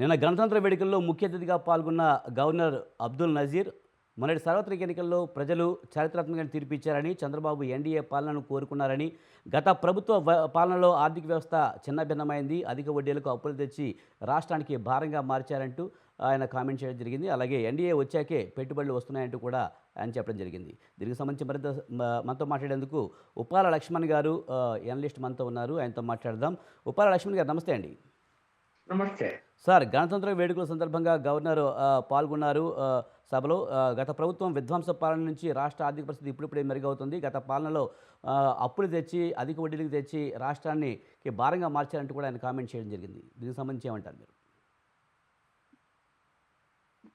నిన్న గణతంత్ర వేడుకల్లో ముఖ్య అతిథిగా పాల్గొన్న గవర్నర్ అబ్దుల్ నజీర్ మొన్నటి సార్వత్రిక ఎన్నికల్లో ప్రజలు చారిత్రాత్మకంగా తీర్పిచ్చారని చంద్రబాబు ఎన్డీఏ పాలనను కోరుకున్నారని గత ప్రభుత్వ పాలనలో ఆర్థిక వ్యవస్థ చిన్నభిన్నమైంది అధిక వడ్డీలకు అప్పులు తెచ్చి రాష్ట్రానికి భారంగా మార్చారంటూ ఆయన కామెంట్ చేయడం జరిగింది. అలాగే ఎన్డీఏ వచ్చాకే పెట్టుబడులు వస్తున్నాయంటూ కూడా ఆయన చెప్పడం జరిగింది. దీనికి సంబంధించి మరింత మనతో మాట్లాడేందుకు ఉప్పాల లక్ష్మణ్ గారు ఎనలిస్ట్ మనతో ఉన్నారు. ఆయనతో మాట్లాడదాం. ఉప్పాల లక్ష్మణ్ గారు నమస్తే అండి. నమస్తే. సార్ గణతంత్ర వేడుకల సందర్భంగా గవర్నర్ పాల్గొన్నారు. సభలో గత ప్రభుత్వం విధ్వంస పాలన నుంచి రాష్ట్ర ఆర్థిక పరిస్థితి ఇప్పుడిప్పుడే మెరుగవుతుంది. గత పాలనలో అప్పులు తెచ్చి అధిక వడ్డీలకు తెచ్చి రాష్ట్రాన్ని భారంగా మార్చారంటూ కూడా ఆయన కామెంట్ చేయడం జరిగింది. దీనికి సంబంధించి ఏమంటారు మీరు?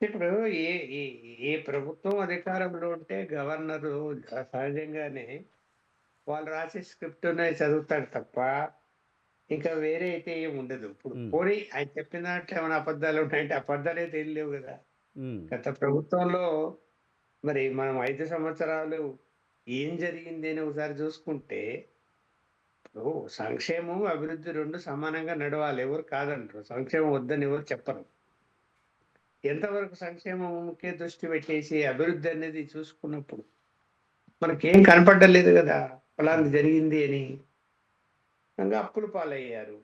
ఇప్పుడు ఏ ఏ ఏ ప్రభుత్వం అధికారంలో ఉంటే గవర్నరు సహజంగానే వాళ్ళు రాసే స్క్రిప్ట్ చదువుతాడు తప్ప ఇంకా వేరే అయితే ఏం ఉండదు. ఇప్పుడు. పోనీ ఆయన చెప్పిన దాంట్లో ఏమైనా అబద్ధాలు ఉన్నాయంటే అబద్ధాలే తెలియలేవు కదా. ఉమ్, గత ప్రభుత్వంలో మరి మనం ఐదు సంవత్సరాలు ఏం జరిగింది అని ఒకసారి చూసుకుంటే ఇప్పుడు సంక్షేమం అభివృద్ధి రెండు సమానంగా నడవాలి. ఎవరు కాదంటారు. సంక్షేమం వద్దని ఎవరు చెప్పరు. ఎంతవరకు సంక్షేమం ముఖ్య దృష్టి పెట్టేసి అభివృద్ధి అనేది చూసుకున్నప్పుడు మనకేం కనపడలేదు కదా. ఫలాంటి జరిగింది అని. ఇంకా అప్పులు పాలయ్యారు.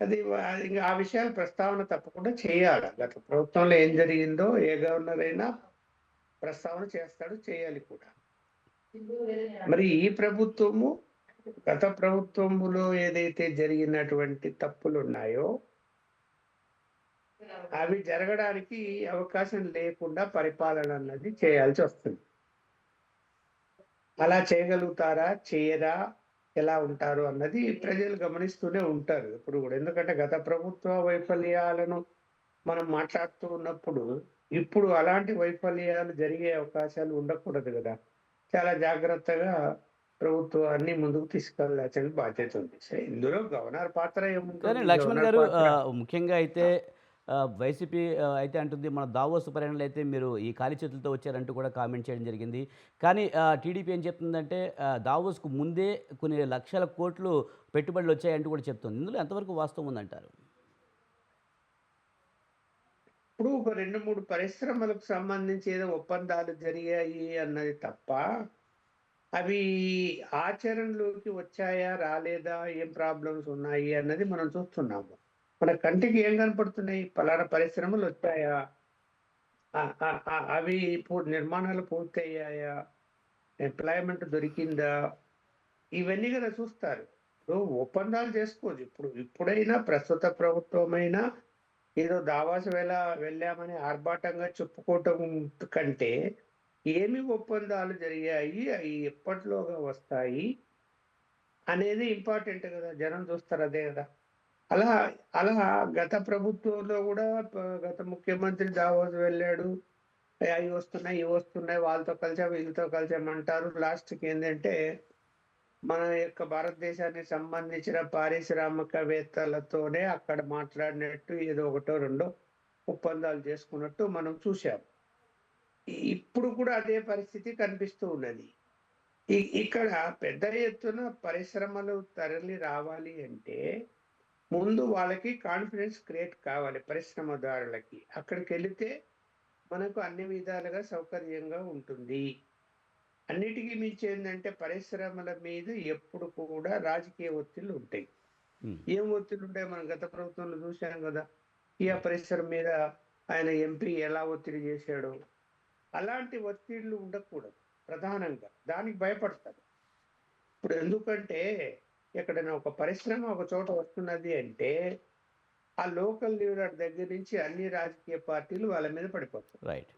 అది ఇంకా ఆ విషయాలు ప్రస్తావన తప్పకుండా చేయాలి. గత ప్రభుత్వంలో ఏం జరిగిందో ఏ గవర్నర్ అయినా ప్రస్తావన చేస్తాడు చేయాలి కూడా. మరి ఈ ప్రభుత్వము గత ప్రభుత్వములో ఏదైతే జరిగినటువంటి తప్పులు ఉన్నాయో అవి జరగడానికి అవకాశం లేకుండా పరిపాలన అన్నది చేయాల్సి వస్తుంది. అలా చేయగలుగుతారా? చేయరా? ఎలా ఉంటారు అన్నది ప్రజలు గమనిస్తూనే ఉంటారు ఇప్పుడు కూడా. ఎందుకంటే గత ప్రభుత్వ వైఫల్యాలను మనం మాట్లాడుతూ ఉన్నప్పుడు ఇప్పుడు అలాంటి వైఫల్యాలు జరిగే అవకాశాలు ఉండకూడదు కదా. చాలా జాగ్రత్తగా ప్రభుత్వాన్ని ముందుకు తీసుకెళ్ళాల్సిన బాధ్యత ఉంది. ఇందులో గవర్నర్ పాత్ర ఏముంటుంది? లక్ష్మణ్ గారు ముఖ్యంగా అయితే వైసీపీ అయితే అంటుంది మన దావోస్ పర్యటనలు అయితే మీరు ఈ ఖాళీ చేతులతో వచ్చారంటూ కూడా కామెంట్ చేయడం జరిగింది. కానీ టీడీపీ ఏం చెప్తుందంటే దావోస్కు ముందే కొన్ని లక్షల కోట్లు పెట్టుబడులు వచ్చాయంటూ కూడా చెప్తుంది. ఇందులో ఎంతవరకు వాస్తవం ఉందంటారు? ఇప్పుడు ఒక రెండు మూడు పరిశ్రమలకు సంబంధించి ఏదో ఒప్పందాలు జరిగాయి అన్నది తప్ప అవి ఆచరణలోకి వచ్చాయా రాలేదా ఏం ప్రాబ్లమ్స్ ఉన్నాయి అన్నది మనం చూస్తున్నాము. మన కంటికి ఏం కనపడుతున్నాయి? పలానా పరిశ్రమలు వచ్చాయా? అవి ఇప్పుడు నిర్మాణాలు పూర్తయ్యాయా? ఎంప్లాయ్మెంట్ దొరికిందా? ఇవన్నీ కదా చూస్తారు. ఇప్పుడు ఒప్పందాలు చేసుకోవచ్చు. ఇప్పుడు ఇప్పుడైనా ప్రస్తుత ప్రభుత్వమైనా ఏదో దావాసు వేళ వెళ్ళామని ఆర్భాటంగా చెప్పుకోవటం కంటే ఏమి ఒప్పందాలు జరిగాయి? అవి ఎప్పట్లోగా వస్తాయి? అనేది ఇంపార్టెంట్ కదా. జనం చూస్తారు అదే కదా. అలా అలా గత ప్రభుత్వంలో కూడా గత ముఖ్యమంత్రి దావోస్ వెళ్ళాడు. అవి వస్తున్నాయి ఇవి వస్తున్నాయి వాళ్ళతో కలిసా వీళ్ళతో కలిసామంటారు లాస్ట్కి ఏంటంటే మన యొక్క భారతదేశానికి సంబంధించిన పారిశ్రామికవేత్తలతోనే అక్కడ మాట్లాడినట్టు ఏదో ఒకటో రెండో ఒప్పందాలు చేసుకున్నట్టు మనం చూసాం ఇప్పుడు కూడా అదే పరిస్థితి కనిపిస్తూ ఉన్నది. ఇక్కడ పెద్ద ఎత్తున పరిశ్రమలు తరలి రావాలి అంటే ముందు వాళ్ళకి కాన్ఫిడెన్స్ క్రియేట్ కావాలి పరిశ్రమదారులకి. అక్కడికి వెళితే మనకు అన్ని విధాలుగా సౌకర్యంగా ఉంటుంది. అన్నిటికీ మించి ఏంటంటే పరిశ్రమల మీద ఎప్పుడు కూడా రాజకీయ ఒత్తిళ్ళు ఉంటాయి. ఏం ఒత్తిడి ఉంటాయి? మనం గత ప్రభుత్వంలో చూసాం కదా ఈ పరిశ్రమ మీద ఆయన ఎంపీ ఎలా ఒత్తిడి చేశాడు? అలాంటి ఒత్తిళ్ళు ఉండకూడదు ప్రధానంగా. దానికి భయపడతారు. ఇప్పుడు ఎందుకంటే ఎక్కడైనా ఒక పరిశ్రమ ఒక చోట వస్తున్నది అంటే ఆ లోకల్ లీడర్ దగ్గర నుంచి అన్ని రాజకీయ పార్టీలు వాళ్ళ మీద పడిపోతాయి. రైట్